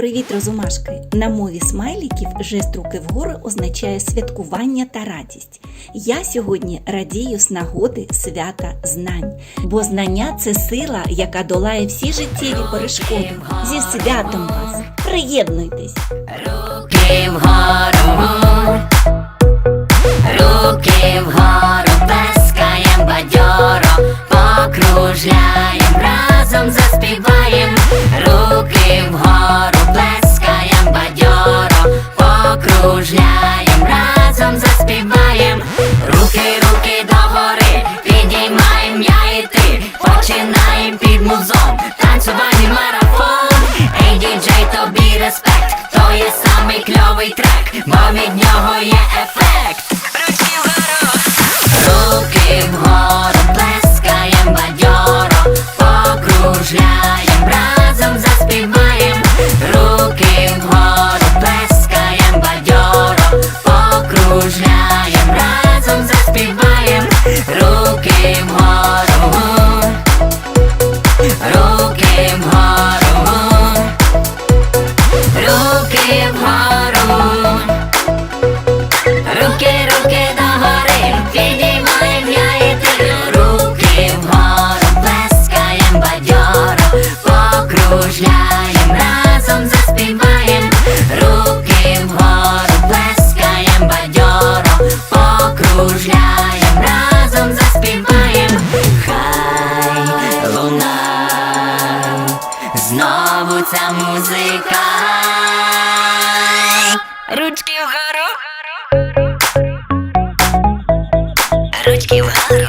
Привіт, розумашки! На мові смайліків жест руки вгору означає святкування та радість. Я сьогодні радію з нагоди свята знань, бо знання це сила, яка долає всі життєві перешкоди. Зі святом вас! Приєднуйтесь! Руки вгору, руки вгору, плескаєм бадьоро, покружляєм, разом заспіваєм, музон, танцювальний марафон, ей діджей, тобі респект, то є самий кльовий трек, бо від нього є ефект. Покружляєм, разом заспіваєм. Руки вгору, плескаєм бадьоро, покружляєм, разом заспіваєм. Хай луна, знову ця музика. Ручки вгору. Ручки вгору.